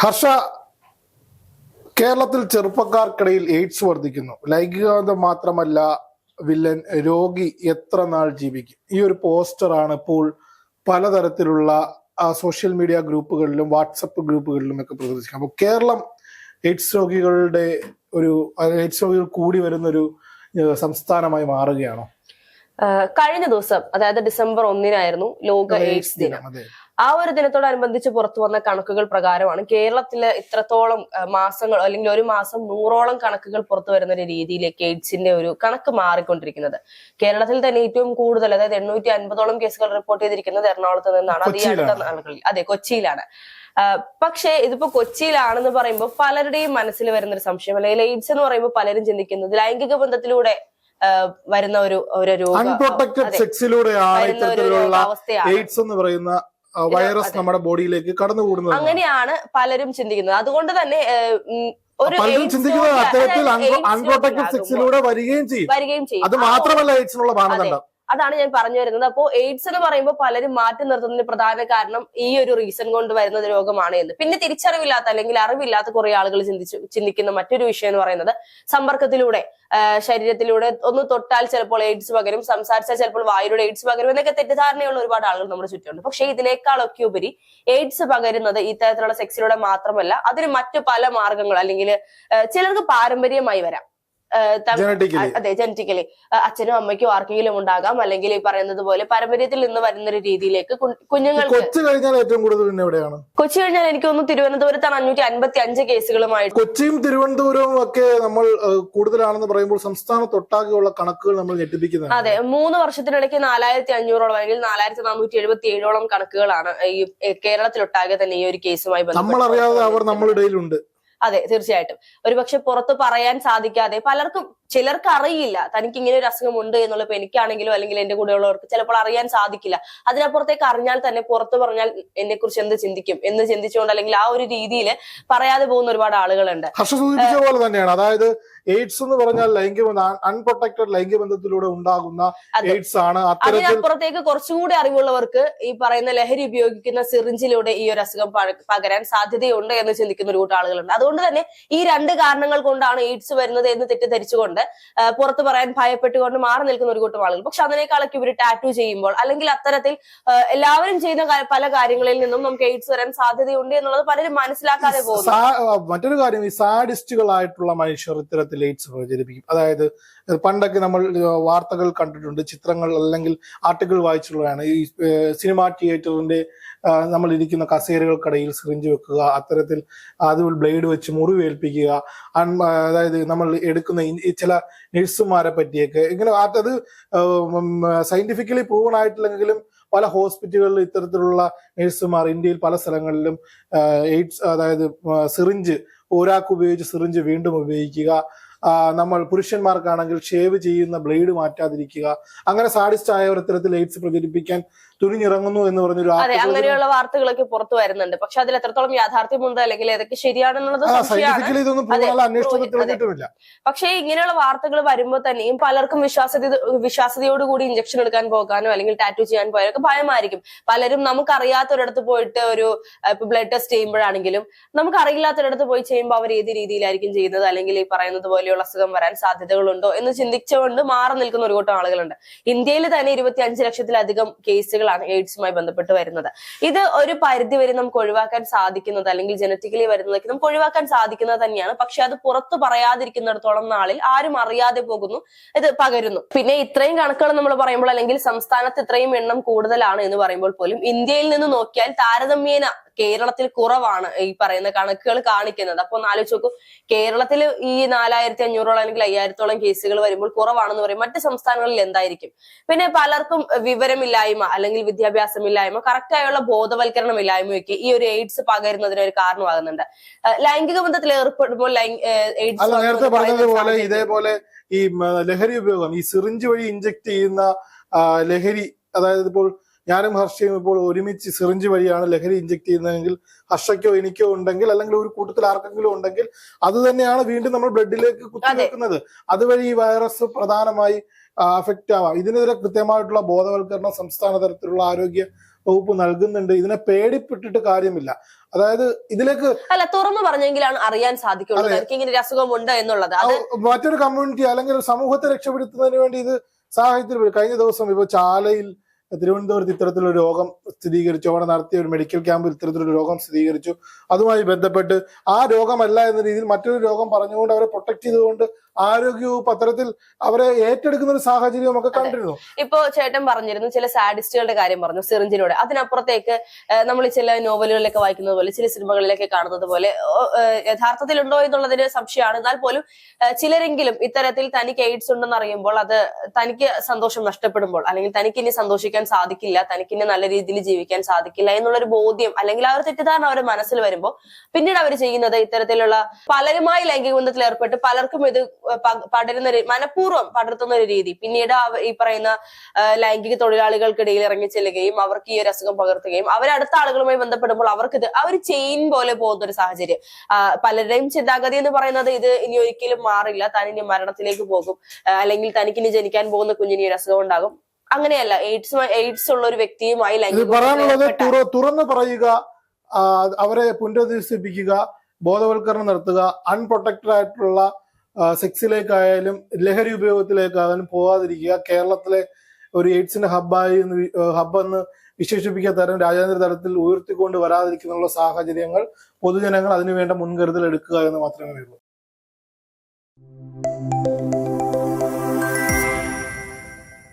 ഹർഷ കേരളത്തിൽ ചെറുപ്പക്കാർക്കിടയിൽ എയ്ഡ്സ് വർദ്ധിക്കുന്നു. ലൈംഗികബന്ധം മാത്രമല്ല വില്ലൻ രോഗി എത്ര നാൾ ജീവിക്കും? ഈ ഒരു പോസ്റ്ററാണ് ഇപ്പോൾ പലതരത്തിലുള്ള സോഷ്യൽ മീഡിയ ഗ്രൂപ്പുകളിലും വാട്സപ്പ് ഗ്രൂപ്പുകളിലും ഒക്കെ പ്രദർശിക്കുന്നത്. അപ്പോൾ കേരളം എയ്ഡ്സ് രോഗികളുടെ ഒരു എയ്ഡ്സ് രോഗികൾ കൂടി വരുന്ന ഒരു സംസ്ഥാനമായി മാറുകയാണോ? കഴിഞ്ഞ ദിവസം അതായത് ഡിസംബർ ഒന്നിനായിരുന്നു ലോക എയ്ഡ്സ് ദിനം ആ ഒരു ദിനത്തോടനുബന്ധിച്ച് പുറത്തു വന്ന കണക്കുകൾ പ്രകാരമാണ് കേരളത്തിൽ ഇത്രത്തോളം മാസങ്ങൾ അല്ലെങ്കിൽ ഒരു മാസം നൂറോളം കണക്കുകൾ പുറത്തു വരുന്ന ഒരു രീതിയിലേക്ക് എയ്ഡ്സിന്റെ ഒരു കണക്ക് മാറിക്കൊണ്ടിരിക്കുന്നത്. കേരളത്തിൽ തന്നെ ഏറ്റവും കൂടുതൽ അതായത് എണ്ണൂറ്റി അൻപതോളം കേസുകൾ റിപ്പോർട്ട് ചെയ്തിരിക്കുന്നത് എറണാകുളത്ത് നിന്നാണ്. അത് ഈ അടുത്ത. നാളുകളിൽ. അതെ കൊച്ചിയിലാണ്. പക്ഷേ ഇതിപ്പോ കൊച്ചിയിലാണെന്ന് പറയുമ്പോൾ പലരുടെയും മനസ്സിൽ വരുന്ന ഒരു സംശയം. അല്ലെങ്കിൽ എയ്ഡ്സ് എന്ന് പറയുമ്പോൾ പലരും ചിന്തിക്കുന്നത് ലൈംഗിക ബന്ധത്തിലൂടെ വരുന്ന ഒരു ഒരു രോഗം അവസ്ഥയാണ്. വൈറസ് നമ്മുടെ ബോഡിയിലേക്ക് കടന്നുകൂടുന്നത്. അങ്ങനെയാണ് പലരും ചിന്തിക്കുന്നത്. അതുകൊണ്ട് തന്നെ പലരും ചിന്തിക്കുന്നത് അത്തരത്തിൽ അൺപ്രൊട്ടക്റ്റഡ് സെക്സിലൂടെ വരികയും ചെയ്യും. അത് മാത്രമല്ല എയ്ഡ്സിനുള്ള മാനദണ്ഡം അതാണ് ഞാൻ പറഞ്ഞു വരുന്നത്. അപ്പോ എയ്ഡ്സ് എന്ന് പറയുമ്പോൾ പലരും മാറ്റി നിർത്തുന്നതിന് പ്രധാന കാരണം ഈ ഒരു റീസൺ കൊണ്ട് വരുന്ന രോഗമാണ് എന്ന്. പിന്നെ തിരിച്ചറിവില്ലാത്ത അല്ലെങ്കിൽ അറിവില്ലാത്ത കുറെ ആളുകൾ ചിന്തിച്ചു ചിന്തിക്കുന്ന മറ്റൊരു വിഷയം എന്ന് പറയുന്നത് സമ്പർക്കത്തിലൂടെ ശരീരത്തിലൂടെ ഒന്ന് തൊട്ടാൽ ചിലപ്പോൾ എയ്ഡ്സ് പകരും സംസാരിച്ചാൽ ചിലപ്പോൾ വായുടെ എയ്ഡ്സ് പകരും എന്നൊക്കെ തെറ്റിദ്ധാരണയുള്ള ഒരുപാട് ആളുകൾ നമ്മുടെ ചുറ്റുമുണ്ട്. പക്ഷെ ഇതിനേക്കാളൊക്കെ ഉപരി എയ്ഡ്സ് പകരുന്നത് ഇത്തരത്തിലുള്ള സെക്സിലൂടെ മാത്രമല്ല അതിന് മറ്റു പല മാർഗങ്ങൾ അല്ലെങ്കിൽ ചിലർക്ക് പാരമ്പര്യമായി വരാം. അതെ ജനറ്റിക്കലി അച്ഛനും അമ്മയ്ക്കും ആർക്കെങ്കിലും ഉണ്ടാകാം. അല്ലെങ്കിൽ ഈ പറയുന്നത് പോലെ പാരമ്പര്യത്തിൽ നിന്ന് വരുന്ന ഒരു രീതിയിലേക്ക് കുഞ്ഞുങ്ങൾ കൊച്ചു കഴിഞ്ഞാൽ ഏറ്റവും കൂടുതൽ പിന്നെ എവിടെയാണ്? കൊച്ചു കഴിഞ്ഞാൽ എനിക്ക് തോന്നുന്നു തിരുവനന്തപുരത്താണ് അഞ്ഞൂറ്റി അൻപത്തി അഞ്ച് കേസുകളുമായിട്ട് കൊച്ചിയും തിരുവനന്തപുരവും ഒക്കെ നമ്മൾ കൂടുതലാണെന്ന് പറയുമ്പോൾ സംസ്ഥാനത്തൊട്ടാകെയുള്ള കണക്കുകൾ നമ്മൾ ഞെട്ടിപ്പിക്കുന്നത് അതെ മൂന്ന് വർഷത്തിനിടയ്ക്ക് നാലായിരത്തി അഞ്ഞൂറോളം അല്ലെങ്കിൽ നാലായിരത്തി നാനൂറ്റി എഴുപത്തി ഏഴോളം കണക്കുകളാണ് ഈ കേരളത്തിലൊട്ടാകെ തന്നെ ഈ ഒരു കേസുമായി നമ്മൾ അറിയാതെ അവർ നമ്മളിടയിലുണ്ട് അതെ തീർച്ചയായിട്ടും. ഒരുപക്ഷെ പുറത്ത് പറയാൻ സാധിക്കാതെ പലർക്കും ചിലർക്ക് അറിയില്ല തനിക്ക് ഇങ്ങനെ ഒരു അസുഖം ഉണ്ട് എന്നുള്ളത് എനിക്കാണെങ്കിലും അല്ലെങ്കിൽ എന്റെ കൂടെയുള്ളവർക്ക് ചിലപ്പോൾ അറിയാൻ സാധിക്കില്ല. അതിനപ്പുറത്തേക്ക് അറിഞ്ഞാൽ തന്നെ പുറത്ത് പറഞ്ഞാൽ എന്നെ കുറിച്ച് എന്ത് ചിന്തിക്കും? എന്ന് ചിന്തിച്ചുകൊണ്ട് അല്ലെങ്കിൽ ആ ഒരു രീതിയിൽ പറയാതെ പോകുന്ന ഒരുപാട് ആളുകളുണ്ട്. സൂചിപ്പിച്ച പോലെ തന്നെയാണ്. അതായത് എയ്ഡ്സ് എന്ന് പറഞ്ഞാൽ ലൈംഗിക അൺപ്രൊട്ടക്റ്റഡ് ലൈംഗിക ബന്ധത്തിലൂടെ ഉണ്ടാകുന്ന എയ്ഡ്സ് ആണ്. അതിനപ്പുറത്തേക്ക് കുറച്ചുകൂടി അറിവുള്ളവർക്ക് ഈ പറയുന്ന ലഹരി ഉപയോഗിക്കുന്ന സിറിഞ്ചിലൂടെ ഈ ഒരു അസുഖം പകരാൻ സാധ്യതയുണ്ട് എന്ന് ചിന്തിക്കുന്ന ഒരു കൂട്ടം ആളുകളുണ്ട്. അതുകൊണ്ട് തന്നെ ഈ രണ്ട് കാരണങ്ങൾ കൊണ്ടാണ് എയ്ഡ്സ് വരുന്നത് എന്ന് തെറ്റിദ്ധരിച്ചുകൊണ്ട് ആ, പുറത്ത് പറയാൻ ഭയപ്പെട്ടുകൊണ്ട് മാറി നിൽക്കുന്ന ഒരു കൂട്ടം ആളുകൾ. പക്ഷെ അതിനേക്കാളൊക്കെ ഇവർ ടാറ്റു ചെയ്യുമ്പോൾ അല്ലെങ്കിൽ അത്തരത്തിൽ എല്ലാവരും ചെയ്യുന്ന പല കാര്യങ്ങളിൽ നിന്നും നമുക്ക് എയ്ഡ്സ് വരാൻ സാധ്യതയുണ്ട് എന്നുള്ളത് പലരും മനസ്സിലാക്കാതെ പോകും മറ്റൊരു കാര്യം ഈ സാഡിസ്റ്റുകളായിട്ടുള്ള മനുഷ്യർ ഇത്തരത്തിൽ എയ്ഡ്സ് പ്രചരിപ്പിക്കും. അതായത് പണ്ടൊക്കെ നമ്മൾ വാർത്തകൾ കണ്ടിട്ടുണ്ട് ചിത്രങ്ങൾ അല്ലെങ്കിൽ ആർട്ടിക്കിൾ വായിച്ചുള്ളതാണ് ഈ സിനിമ തിയേറ്ററിന്റെ നമ്മൾ ഇരിക്കുന്ന കസേരകൾക്കിടയിൽ സിറിഞ്ച് വെക്കുക അത്തരത്തിൽ അതിൽ ബ്ലേഡ് വെച്ച് മുറിവേൽപ്പിക്കുക അതായത് നമ്മൾ എടുക്കുന്ന ചില നഴ്സുമാരെ പറ്റിയൊക്കെ. ഇങ്ങനെ അത് സയന്റിഫിക്കലി പ്രൂവൺ ആയിട്ടില്ലെങ്കിലും പല ഹോസ്പിറ്റലുകളിൽ ഇത്തരത്തിലുള്ള നഴ്സുമാർ ഇന്ത്യയിൽ പല സ്ഥലങ്ങളിലും എയ്ഡ്സ് അതായത് സിറിഞ്ച് ഒരാൾക്ക് ഉപയോഗിച്ച് സിറിഞ്ച് വീണ്ടും ഉപയോഗിക്കുക നമ്മൾ പുരുഷന്മാർക്കാണെങ്കിൽ ഷേവ് ചെയ്യുന്ന ബ്ലേഡ് മാറ്റാതിരിക്കുക. അങ്ങനെ സാഡിസ്റ്റ് ആയ ഒരു തരത്തിൽ എയ്ഡ്സ് പ്രചരിപ്പിക്കാൻ തുനിഞ്ഞിറങ്ങുന്നു എന്ന് പറഞ്ഞൊരു അതെ അങ്ങനെയുള്ള വാർത്തകളൊക്കെ പുറത്തു വരുന്നുണ്ട്. പക്ഷെ അതിൽ എത്രത്തോളം യാഥാർത്ഥ്യമുണ്ട് അല്ലെങ്കിൽ ഏതൊക്കെ ശരിയാണെന്നുള്ളത് സയന്റിഫിക്കലി ഇതൊന്നും അന്വേഷണത്തിൽ തെളിഞ്ഞിട്ടുമില്ല. പക്ഷേ ഇങ്ങനെയുള്ള വാർത്തകൾ വരുമ്പോൾ തന്നെയും പലർക്കും വിശ്വാസത വിശ്വാസതയോടുകൂടി ഇഞ്ചക്ഷൻ എടുക്കാൻ പോകാനോ അല്ലെങ്കിൽ ടാറ്റു ചെയ്യാൻ പോയാലോ ഒക്കെ ഭയമായിരിക്കും. പലരും നമുക്കറിയാത്തൊരിടത്ത് പോയിട്ട് ഒരു ഇപ്പൊ ബ്ലഡ് ടെസ്റ്റ് ചെയ്യുമ്പോഴാണെങ്കിലും നമുക്ക് അറിയില്ലാത്തൊരിടത്ത് പോയി ചെയ്യുമ്പോൾ അവർ ഏത് രീതിയിലായിരിക്കും ചെയ്യുന്നത്? അല്ലെങ്കിൽ ഈ പറയുന്നത് പോലെയുള്ള അസുഖം വരാൻ സാധ്യതകളുണ്ടോ എന്ന് ചിന്തിച്ചുകൊണ്ട് മാറി നിൽക്കുന്ന ഒരു കൂട്ടം ആളുകളുണ്ട്. ഇന്ത്യയിൽ തന്നെ ഇരുപത്തി അഞ്ച് ലക്ഷത്തിലധികം കേസുകളാണ് എയ്ഡ്സുമായി ബന്ധപ്പെട്ട് വരുന്നത്. ഇത് ഒരു പരിധി വരെ നമുക്ക് ഒഴിവാക്കാൻ സാധിക്കുന്നത് അല്ലെങ്കിൽ ജനറ്റിക്കലി വരുന്നതൊക്കെ നമുക്ക് ഒഴിവാക്കാൻ സാധിക്കുന്നത് തന്നെയാണ്. പക്ഷെ അത് പുറത്തു പറയാതിരിക്കുന്നിടത്തോളം നാളിൽ ആരും അറിയാതെ പോകുന്നു ഇത് പകരുന്നു. പിന്നെ ഇത്രയും കണക്കുകൾ നമ്മൾ പറയുമ്പോൾ അല്ലെങ്കിൽ സംസ്ഥാനത്ത് ഇത്രയും എണ്ണം കൂടുതലാണ് എന്ന് പറയുമ്പോൾ പോലും ഇന്ത്യയിൽ നിന്ന് നോക്കിയാൽ താരതമ്യേന കേരളത്തിൽ കുറവാണ് ഈ പറയുന്ന കണക്കുകൾ കാണിക്കുന്നത്. അപ്പൊ ഒന്ന് ആലോചിച്ച് നോക്കൂ. കേരളത്തിൽ ഈ നാലായിരത്തി അഞ്ഞൂറോളം അല്ലെങ്കിൽ അയ്യായിരത്തോളം കേസുകൾ വരുമ്പോൾ കുറവാണെന്ന് പറയും. മറ്റ് സംസ്ഥാനങ്ങളിൽ എന്തായിരിക്കും? പിന്നെ പലർക്കും വിവരമില്ലായ്മ അല്ലെങ്കിൽ വിദ്യാഭ്യാസമില്ലായ്മ കറക്റ്റായുള്ള ബോധവൽക്കരണം ഇല്ലായ്മയൊക്കെ ഈ ഒരു എയ്ഡ്സ് പകരുന്നതിന് ഒരു കാരണമാകുന്നുണ്ട്. ലൈംഗിക ബന്ധത്തിൽ ഏർപ്പെടുമ്പോൾ എയ്ഡ്സ് നേരത്തെ പറഞ്ഞതുപോലെ ഇതേപോലെ ഈ ലഹരി ഉപയോഗം ഈ സിറിഞ്ച് വഴി ഇഞ്ചക്ട് ചെയ്യുന്ന ലഹരി അതായത് ഇപ്പോൾ ഞാനും ഹർഷയും ഇപ്പോൾ ഒരുമിച്ച് സിറിഞ്ച് വഴിയാണ് ലഹരി ഇഞ്ചക്ട് ചെയ്യുന്നതെങ്കിൽ ഹർഷയ്ക്കോ എനിക്കോ ഉണ്ടെങ്കിൽ അല്ലെങ്കിൽ ഒരു കൂട്ടത്തിൽ ആർക്കെങ്കിലും ഉണ്ടെങ്കിൽ അത് തന്നെയാണ് വീണ്ടും നമ്മൾ ബ്ലഡിലേക്ക് കുത്തി കുത്തിവെക്കുന്നത് അതുവഴി ഈ വൈറസ് പ്രധാനമായി അഫക്റ്റ് ആവാം. ഇതിനെതിരെ കൃത്യമായിട്ടുള്ള ബോധവൽക്കരണം സംസ്ഥാന തലത്തിലുള്ള ആരോഗ്യ വകുപ്പ് നൽകുന്നുണ്ട്. ഇതിനെ പേടിപ്പെട്ടിട്ട് കാര്യമില്ല. അതായത് ഇതിലേക്ക് അല്ല തുറന്നു പറഞ്ഞെങ്കിലാണ് അറിയാൻ സാധിക്കുള്ളൂ. അതെ. തനിക്ക് ഇങ്ങനെ ഒരു അസുഖമുണ്ട് എന്നുള്ളത്. മറ്റൊരു കമ്മ്യൂണിറ്റി അല്ലെങ്കിൽ സമൂഹത്തെ രക്ഷപ്പെടുത്തുന്നതിന് വേണ്ടി ഇത് സാഹചര്യത്തിൽ കഴിഞ്ഞ ദിവസം ഇപ്പൊ ചാലയിൽ തിരുവനന്തപുരത്ത് ഇത്തരത്തിലൊരു രോഗം സ്ഥിരീകരിച്ചു അവിടെ നടത്തിയ ഒരു മെഡിക്കൽ ക്യാമ്പിൽ ഇത്തരത്തിലൊരു രോഗം സ്ഥിരീകരിച്ചു. അതുമായി ബന്ധപ്പെട്ട് ആ രോഗമല്ല എന്ന രീതിയിൽ മറ്റൊരു രോഗം പറഞ്ഞുകൊണ്ട് അവരെ പ്രൊട്ടക്ട് ചെയ്തുകൊണ്ട് ആരോഗ്യവകുപ്പ് അത്തരത്തിൽ അവരെ ഏറ്റെടുക്കുന്ന ഒരു സാഹചര്യം ഒക്കെ കണ്ടിരുന്നു. ഇപ്പോ ചേട്ടൻ പറഞ്ഞിരുന്നു ചില സാഡിസ്റ്റുകളുടെ കാര്യം പറഞ്ഞു സിറിഞ്ചിലൂടെ അതിനപ്പുറത്തേക്ക് നമ്മൾ ചില നോവലുകളിലൊക്കെ വായിക്കുന്നത് പോലെ ചില സിനിമകളിലൊക്കെ കാണുന്നത് പോലെ യഥാർത്ഥത്തിലുണ്ടോ എന്നുള്ളതിന് സംശയമാണ്. എന്നാൽ പോലും ചിലരെങ്കിലും ഇത്തരത്തിൽ തനിക്ക് എയ്ഡ്സ് ഉണ്ടെന്ന് അറിയുമ്പോൾ അത് തനിക്ക് സന്തോഷം നഷ്ടപ്പെടുമ്പോൾ അല്ലെങ്കിൽ തനിക്ക് ഇനി സന്തോഷിക്കാൻ സാധിക്കില്ല തനിക്ക് ഇനി നല്ല രീതിയിൽ ജീവിക്കാൻ സാധിക്കില്ല എന്നുള്ളൊരു ബോധ്യം അല്ലെങ്കിൽ ആ ഒരു തെറ്റിദ്ധാരണ അവരുടെ മനസ്സിൽ വരുമ്പോൾ പിന്നീട് അവർ ചെയ്യുന്നത് ഇത്തരത്തിലുള്ള പലരുമായി ലൈംഗിക ബന്ധത്തിൽ ഏർപ്പെട്ട് പലർക്കും ഇത് പടരുന്ന ഒരു മനഃപൂർവം പടർത്തുന്ന ഒരു രീതി. പിന്നീട് ഈ പറയുന്ന ലൈംഗിക തൊഴിലാളികൾക്കിടയിൽ ഇറങ്ങി ചെല്ലുകയും അവർക്ക് ഈ ഒരു അസുഖം പകർത്തുകയും അവരടുത്ത ആളുകളുമായി ബന്ധപ്പെടുമ്പോൾ അവർക്കിത് ഇത് ആ ഒരു ചെയിൻ പോലെ പോകുന്ന ഒരു സാഹചര്യം പലരുടെയും ചിന്താഗതി എന്ന് പറയുന്നത് ഇത് ഇനി ഒരിക്കലും മാറില്ല. താൻ ഇനി മരണത്തിലേക്ക് പോകും. അല്ലെങ്കിൽ തനിക്ക് ഇനി ജനിക്കാൻ പോകുന്ന കുഞ്ഞിന് ഈ ഒരു അസുഖം ഉണ്ടാകും. അങ്ങനെയല്ല. എയ്ഡ്സ് എയ്ഡ്സ് ഉള്ള ഒരു വ്യക്തിയുമായി പറയാനുള്ളത് തുറന്നു പറയുക അവരെ പുനരധിവസിപ്പിക്കുക ബോധവൽക്കരണം നടത്തുക അൺപ്രൊട്ടക്റ്റഡ് ആയിട്ടുള്ള സെക്സിലേക്കായാലും ലഹരി ഉപയോഗത്തിലേക്കായാലും പോകാതിരിക്കുക കേരളത്തിലെ ഒരു എയ്ഡ്സിന്റെ ഹബ്ബായി ഹബ്ബെന്ന് വിശേഷിപ്പിക്കാൻ തരം രാജ്യാന്തര തലത്തിൽ ഉയർത്തിക്കൊണ്ട് വരാതിരിക്കുന്നുള്ള സാഹചര്യങ്ങൾ പൊതുജനങ്ങൾ അതിനുവേണ്ട മുൻകരുതൽ എടുക്കുക എന്ന് മാത്രമേ ഉള്ളൂ.